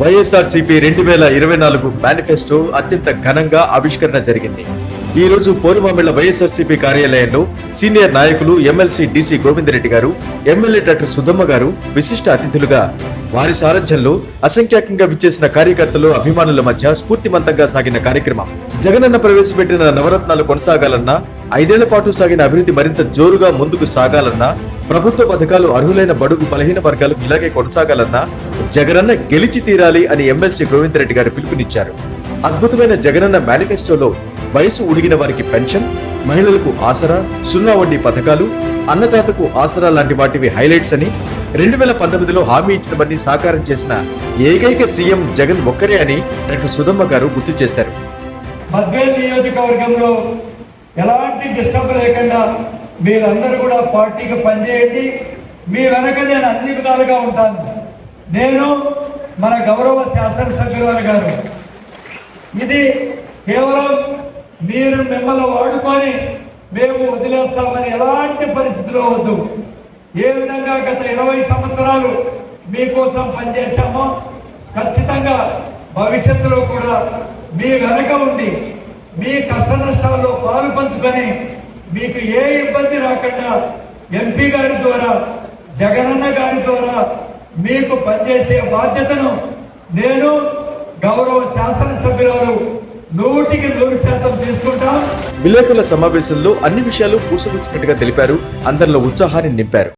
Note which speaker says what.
Speaker 1: వైఎస్ఆర్సీపీ రెండు వేల ఇరవై నాలుగు మేనిఫెస్టో అత్యంత ఘనంగా ఆవిష్కరణ జరిగింది. ఈ రోజు పోరుమామిళ్ళ వైఎస్ఆర్సీపీ కార్యాలయంలో సీనియర్ నాయకులు ఎమ్మెల్సీ డీసీ గోవిందరెడ్డి గారు ఎమ్మెల్యే డాక్టర్ సుధమ్మ గారు విశిష్ట అతిథులుగా వారి సారథ్యంలో అసంఖ్యాకంగా విచ్చేసిన కార్యకర్తలు అభిమానుల మధ్య స్ఫూర్తిమంతంగా సాగిన కార్యక్రమం. జగనన్న ప్రవేశపెట్టిన నవరత్నాలు కొనసాగాలన్నా ఐదేళ్ళ పాటు సాగిన అభివృద్ధి మరింత జోరుగా ముందుకు సాగాలన్నా ప్రభుత్వ పథకాలు అర్హులైన బడుగు బలహీన వర్గాలు ఇలాగే కొనసాగాలన్నా జగనన్న గెలిచి తీరాలి అని ఎమ్మెల్సీ గోవింద్ రెడ్డి గారు పిలుపునిచ్చారు. అద్భుతమైన జగనన్న మేనిఫెస్టోలో వయసు ఉడిగిన వారికి పెన్షన్ మహిళలకు ఆసరా సున్నా వడ్డీ పథకాలు అన్నదాతకు ఆసరా లాంటి వాటివి హైలైట్స్ అని రెండు వేల పంతొమ్మిదిలో హామీ ఇచ్చినవన్నీ సాకారం చేసిన ఏకైక సీఎం జగన్ ఒక్కరే అని డాక్టర్ సుధమ్మ గారు గుర్తు చేశారు.
Speaker 2: నియోజకవర్గంలో ఎలాంటి డిస్టర్బ్ లేకుండా మీరందరూ కూడా పార్టీకి పనిచేయండి. మీ వెనక నేను అన్ని విధాలుగా ఉంటాను. నేను మన గౌరవ శాసనసభ్యురాలు గారు. ఇది కేవలం మీరు మిమ్మల్ని వాడుకొని మేము వదిలేస్తామని ఎలాంటి పరిస్థితిలో వద్దు. ఏ విధంగా గత ఇరవై సంవత్సరాలు మీకోసం పనిచేశామో ఖచ్చితంగా భవిష్యత్తులో కూడా మీ వెనక ఉండి మీ కష్ట నష్టాల్లో పాలు పంచుకొని మీకు ఏ ఇబ్బంది రాకుండా ఎంపీ గారి ద్వారా జగనన్న గారి ద్వారా మీకు పనిచేసే బాధ్యతను నేను గౌరవ శాసనసభ్యురాలు నూటికి నూరు శాతం తీసుకుంటాం
Speaker 1: విలేకరుల సమావేశంలో అన్ని విషయాలు పూసగుచ్చినట్టుగా తెలిపారు. అందరిలో ఉత్సాహాన్ని నింపారు.